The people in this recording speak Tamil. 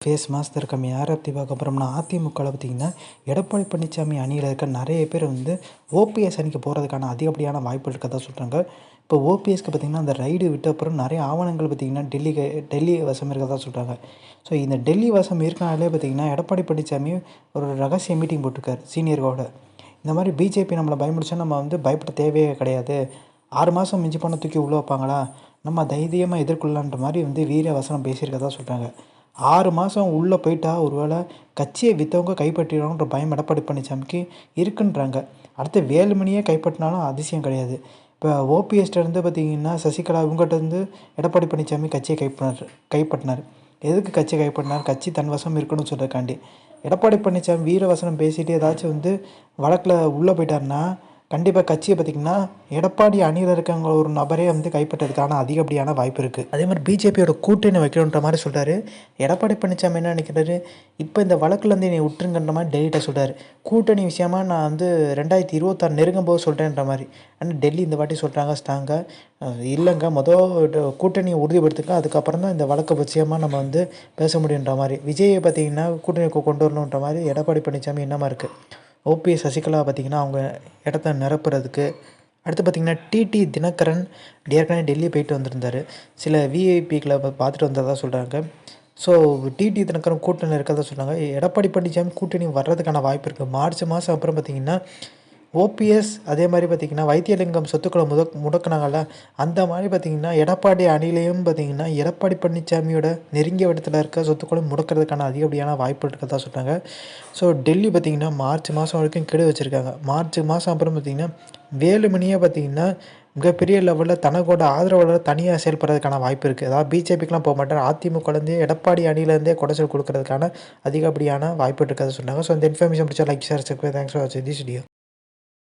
ஃபேஸ் மாஸ்க் இருக்காம யாரை பற்றி பார்க்க போகிறோம்னா அதிமுகவில் பார்த்திங்கன்னா எடப்பாடி பழனிசாமி அணியில் இருக்க நிறைய பேர் வந்து ஓபிஎஸ் அணிக்கு போகிறதுக்கான அதிகப்படியான வாய்ப்பு இருக்கதா சொல்கிறாங்க இப்போ ஓபிஎஸ்க்கு பார்த்திங்கன்னா அந்த ரைடு விட்ட அப்புறம் நிறைய ஆவணங்கள் பார்த்திங்கன்னா டெல்லிக்கு டெல்லி வசம் இருக்கதா சொல்கிறாங்க ஸோ இந்த டெல்லி வசம் இருக்கனாலே பார்த்திங்கன்னா எடப்பாடி பழனிசாமி ஒரு ரகசிய மீட்டிங் போட்டிருக்காரு சீனியர்களோட இந்த மாதிரி பிஜேபி நம்மளை பயமுடிச்சா நம்ம வந்து பயப்பட தேவையே கிடையாது. ஆறு மாதம் மிஞ்சி பண்ண தூக்கி உள்ளே வைப்பாங்களா? நம்ம தைரியமாக எதிர்கொள்ளலான்ற மாதிரி வந்து வீர வசனம் பேசியிருக்கதா சொல்கிறாங்க ஆறு மாதம் உள்ளே போயிட்டா ஒரு வேளை கட்சியை விற்றவங்க கைப்பற்றிடுவாங்கன்ற பயம் எடப்பாடி பழனிசாமிக்கு இருக்குன்றாங்க. அடுத்து வேலுமணியே கைப்பற்றினாலும் அதிசயம் கிடையாது. இப்போ ஓபிஎஸ்லேருந்து பார்த்தீங்கன்னா சசிகலா இவங்ககிட்டருந்து எடப்பாடி பழனிசாமி கட்சியை கைப்பற்றினார் கைப்பற்றினார். எதுக்கு கட்சியை கைப்பற்றினார்? கட்சி தன் வசம் இருக்கணும்னு சொல்கிறக்காண்டி எடப்பாடி பழனிசாமி வீரவசனம் பேசிட்டு ஏதாச்சும் வந்து வழக்கில் உள்ளே போயிட்டாருன்னா கண்டிப்பாக கட்சியை பார்த்திங்கன்னா எடப்பாடி அணியில் இருக்கவங்க ஒரு நபரே வந்து கைப்பற்றதுக்கான அதிகப்படியான வாய்ப்பு இருக்குது அதே மாதிரி பிஜேபியோட கூட்டணி வைக்கணுன்ற மாதிரி சொல்கிறாரு எடப்பாடி பழனிசாமி என்ன நினைக்கிறாரு? இப்போ இந்த வழக்குலேருந்து நீ விட்டுருங்கன்ற மாதிரி டெல்லிகிட்ட சொல்கிறார் கூட்டணி விஷயமா நான் வந்து ரெண்டாயிரத்தி இருபத்தாறு நெருங்கும் போது சொல்கிறேன்ற மாதிரி. ஆனால் டெல்லி இந்த வாட்டி சொல்கிறாங்க ஸ்ட்ராங்காக இல்லைங்க. மொதல் கூட்டணியை உறுதிப்படுத்துக்க அதுக்கப்புறம் தான் இந்த வழக்கு பட்சியமாக நம்ம வந்து பேச முடியுன்ற மாதிரி. விஜயை பார்த்திங்கன்னா கூட்டணி கொண்டு வரணுன்ற மாதிரி எடப்பாடி பழனிசாமி என்னமா இருக்குது ஓபிஎஸ் சசிகலா பார்த்திங்கன்னா அவங்க இடத்த நிரப்புறதுக்கு. அடுத்து பார்த்திங்கன்னா டிடி தினகரன் ஏற்கனவே டெல்லி போயிட்டு வந்திருந்தார். சில விஐபிக்களை பார்த்துட்டு வந்ததாக சொல்கிறாங்க ஸோ டிடி தினகரன் கூட்டணி இருக்கிறதா சொல்கிறாங்க எடப்பாடி பழனிசாமி கூட்டணி வர்றதுக்கான வாய்ப்பு இருக்குது மார்ச் மாதம் அப்புறம் பார்த்திங்கன்னா ஓபிஎஸ் அதே மாதிரி பார்த்திங்கன்னா வைத்தியலிங்கம் சொத்துக்களை முத முடக்கினாங்கல்ல அந்த மாதிரி பார்த்திங்கன்னா எடப்பாடி அணிலையும் பார்த்திங்கன்னா எடப்பாடி பழனிசாமியோட நெருங்கிய இடத்துல இருக்க சொத்துக்களை முடக்கிறதுக்கான அதிகப்படியான வாய்ப்பு இருக்கிறதா சொல்கிறாங்க ஸோ டெல்லி பார்த்திங்கன்னா மார்ச் மாதம் வரைக்கும் கெடு வச்சுருக்காங்க. மார்ச் மாதம் அப்புறம் பார்த்திங்கன்னா வேலுமணியே பார்த்திங்கன்னா மிகப்பெரிய லெவலில் தனக்கோட ஆதரவாளர் தனியாக செயல்படுறதுக்கான வாய்ப்பு இருக்குது அதாவது பிஜேபிக்கெலாம் போக மாட்டார் அதிமுகலேருந்தே எடப்பாடி அணிலேருந்தே குடைச்சல் கொடுக்கறதுக்கான அதிகப்படியான வாய்ப்பு இருக்கிறத சொன்னாங்க ஸோ இந்த இன்ஃபர்மேஷன் பிடிச்சா லைக் சார் தேங்க்ஸ் ஃபார் வாட்சிங் திஸ் வீடியோ